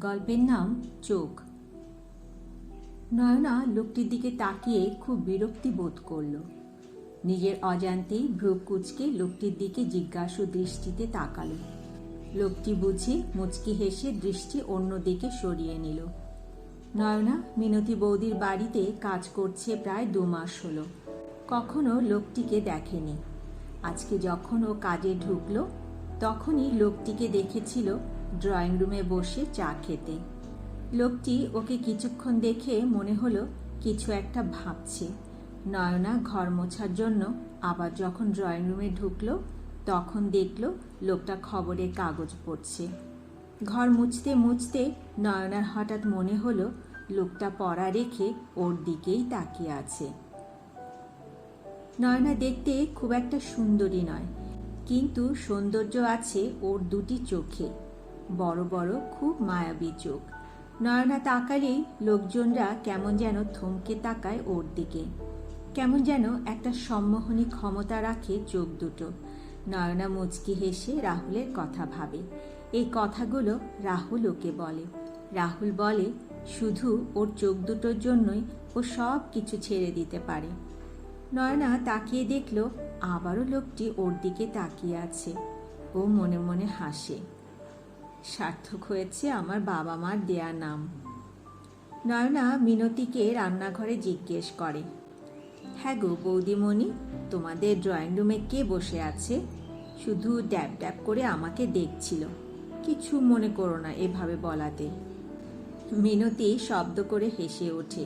গল্পের নাম চোখ। নয়না লোকটির দিকে তাকিয়ে খুব বিরক্তি বোধ করল। নিজের অজান্তেই ভ্রু কুচকে লোকটির দিকে জিজ্ঞাসু দৃষ্টিতে তাকালো। লোকটি বুঝে মুচকি হেসে দৃষ্টি অন্যদিকে সরিয়ে নিল। নয়না, মিনতি বৌদির বাড়িতে কাজ করছে প্রায় দু মাস হলো। কখনো লোকটিকে দেখেনি। আজকে যখন ও কাজে ঢুকলো, তখনই লোকটিকে দেখেছিল ড্রয়িং রুমে বসে চা খেতে। লোকটি ওকে কিছুক্ষণ দেখে মনে হলো কিছু একটা ভাবছে। নয়না ঘর মোছার জন্য আবার যখন ড্রয়িং রুমে ঢুকলো, তখন দেখল লোকটা খবরের কাগজ পড়ছে। ঘর মুছতে মুছতে নয়নার হঠাৎ মনে হলো লোকটা পড়া রেখে ওর দিকেই তাকিয়ে আছে। নয়না দেখতে খুব একটা সুন্দরী নয়, কিন্তু সৌন্দর্য আছে ওর দুটি চোখে। বড় বড়, খুব মায়াবী চোখ। নয়না তাকালেই লোকজনরা কেমন যেন থমকে তাকায় ওর দিকে। কেমন যেন একটা সম্মোহনী ক্ষমতা রাখে চোখ দুটো। নয়না মুচকি হেসে রাহুলের কথা ভাবে। এই কথাগুলো রাহুল ওকে বলে। রাহুল বলে, শুধু ওর চোখ দুটোর জন্যই ও সব কিছু ছেড়ে দিতে পারে। নয়না তাকিয়ে দেখল, আবারও লোকটি ওর দিকে তাকিয়ে আছে। ও মনে মনে হাসে। সার্থক হয়েছে আমার বাবা মার দেয়া নাম। নয়না মিনতিকে রান্নাঘরে জিজ্ঞেস করে হ্যাঁ গো বৌদিমণি, তোমাদের ড্রয়িং রুমে কে বসে আছে? শুধু ড্যাব ড্যাব করে আমাকে দেখছিল। কিছু মনে করো না এভাবে বলাতে। মিনতি শব্দ করে হেসে ওঠে,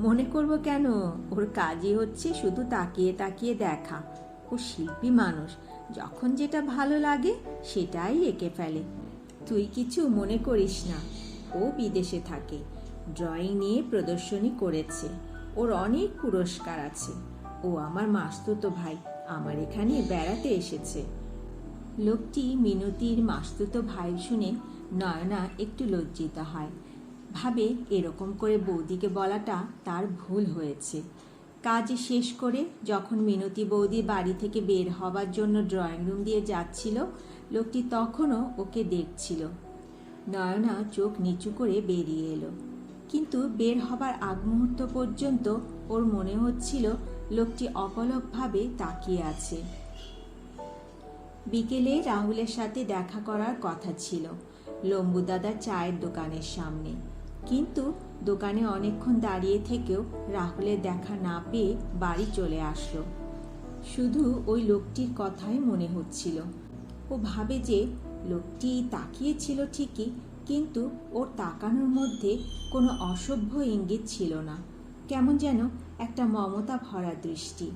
মনে করব কেন? ওর কাজই হচ্ছে শুধু তাকিয়ে তাকিয়ে দেখা। ও শিল্পী মানুষ, যখন যেটা ভালো লাগে সেটাই এঁকে ফেলে। তুই কিছু মনে করিস না, ও বিদেশে থাকে, ড্রয়িং নিয়ে প্রদর্শনী করেছে, ওর অনেক পুরস্কার আছে। ও আমার মাস্তুতো ভাই, আমার এখানে বেড়াতে এসেছে। লোকটি মিনতির মাস্তুতো ভাই শুনে নয়না একটু লজ্জিত হয়। ভাবে এরকম করে বৌদিকে বলাটা তার ভুল হয়েছে। কাজ শেষ করে যখন মিনতি বৌদি বাড়ি থেকে বের হবার জন্য ড্রয়িং রুম দিয়ে যাচ্ছিল, লোকটি তখনও ওকে দেখছিল। নয়না চোখ নিচু করে বেরিয়ে এলো। কিন্তু বের হবার আগ মুহূর্ত পর্যন্ত ওর মনে হচ্ছিল লোকটি অপলকভাবে তাকিয়ে আছে। বিকেলে রাহুলের সাথে দেখা করার কথা ছিল, লম্বু দাদার চায়ের দোকানের সামনে। কিন্তু দোকানে অনেকক্ষণ দাঁড়িয়ে থেকেও রাহুলের দেখা না পেয়ে বাড়ি চলে আসলো। শুধু ওই লোকটির কথাই মনে হচ্ছিল। ও ভাবে যে লোকটি তাকিয়েছিল ঠিকই, কিন্তু ওর তাকানোর মধ্যে কোনো অসভ্য ইঙ্গিত ছিল না। কেমন যেন একটা মমতা ভরা দৃষ্টি।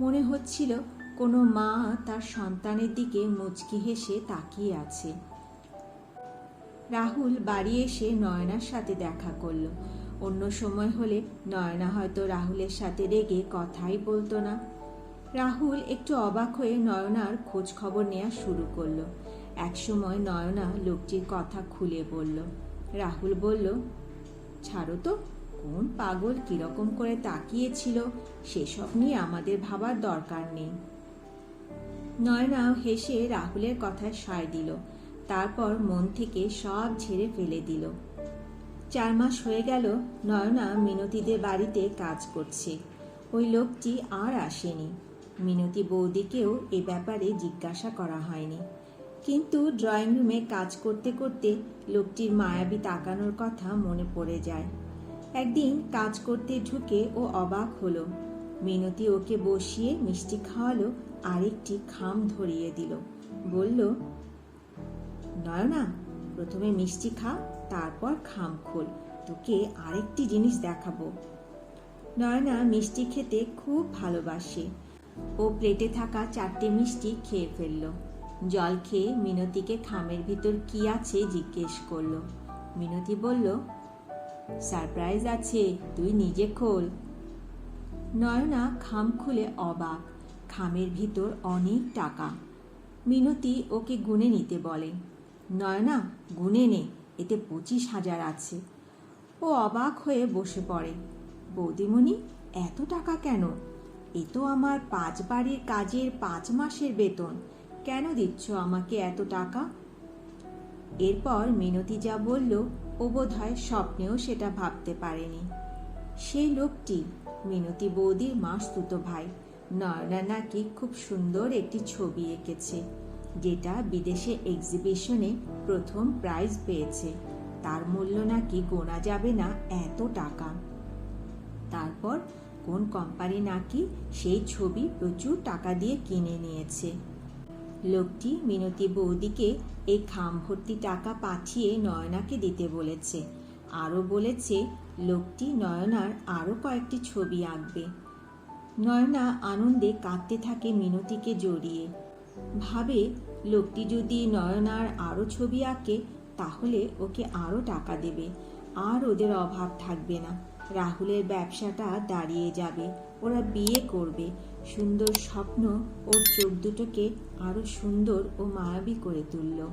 মনে হচ্ছিল কোনো মা তার সন্তানের দিকে মুচকি হেসে তাকিয়ে আছে। রাহুল বাড়ি এসে নয়নার সাথে দেখা করল। অন্য সময় হলে নয়না হয়তো রাহুলের সাথে রেগে কথাই বলতো না। রাহুল একটু অবাক হয়ে নয়নার খোঁজ খবর নেওয়া শুরু করল। একসময় নয়না লোকটির কথা খুলে বলল। রাহুল বলল, ছাড়ো তো, কোন পাগল কীরকম করে তাকিয়েছিল, সেসব নিয়ে আমাদের ভাবার দরকার নেই। নয়না হেসে রাহুলের কথায় সায় দিল। তারপর মন থেকে সব ঝেড়ে ফেলে দিল। চার মাস হয়ে গেল, নয়না মিনতিদের বাড়িতে কাজ করছে। ওই লোকটি আর আসেনি। মিনতি বৌদিকেও এ ব্যাপারে জিজ্ঞাসা করা হয়নি। কিন্তু ড্রয়িং রুমে কাজ করতে করতে লোকটির মায়াবী তাকানোর কথা মনে পড়ে যায়। একদিন কাজ করতে ঢুকে ও অবাক হলো। মিনতি ওকে বসিয়ে মিষ্টি খাওয়ালো, আরেকটি খাম ধরিয়ে দিল। বলল নয়না প্রথমে মিষ্টি খা, তারপর খাম খোল। তোকে আরেকটি জিনিস দেখাবো। নয়না মিষ্টি খেতে খুব ভালোবাসে। ও প্লেটে থাকা চারটে মিষ্টি খেয়ে ফেলল। জল খেয়ে মিনতিকে খামের ভিতর কি আছে জিজ্ঞেস করল। মিনতি বলল, সারপ্রাইজ আছে, তুই নিজে খোল। নয়না খাম খুলে অবাক। খামের ভিতর অনেক টাকা। মিনতি ওকে গুনে নিতে বলে। নয়না, গুনে নে, এতে পঁচিশ হাজার আছে। ও অবাক হয়ে বসে পড়ে। বৌদিমণি, এত টাকা কেন? এ তো আমার পাঁচ বাড়ির কাজের পাঁচ মাসের বেতন। কেন দিচ্ছ আমাকে এত টাকা? এরপর মিনতি যা বলল, ও বোধহয় স্বপ্নেও সেটা ভাবতে পারেনি। সেই লোকটি, মিনতি বৌদির মাসতুতো ভাই, নয়না নাকি খুব সুন্দর একটি ছবি এঁকেছে। যেটা বিদেশে এক্সিবিশনে প্রথম প্রাইজ পেয়েছে। তার মূল্য নাকি গোনা যাবে না এত টাকা। তারপর কোন কোম্পানি নাকি সেই ছবি প্রচুর টাকা দিয়ে কিনে নিয়েছে। লোকটি মিনতি বৌদিকে এই খাম ভর্তি টাকা পাঠিয়ে নয়নাকে দিতে বলেছে। আরও বলেছে, লোকটি নয়নার আরও কয়েকটি ছবি আঁকবে। নয়না আনন্দে কাঁদতে থাকে মিনতিকে জড়িয়ে। ভাবে, লোকটি যদি নয়নার আরও ছবি আঁকে, তাহলে ওকে আরও টাকা দেবে। আর ওদের অভাব থাকবে না। রাহুলের ব্যবসাটা দাঁড়িয়ে যাবে। ওরা বিয়ে করবে। সুন্দর স্বপ্ন ওর চোখ দুটোকে আরও সুন্দর ও মায়াবী করে তুলল।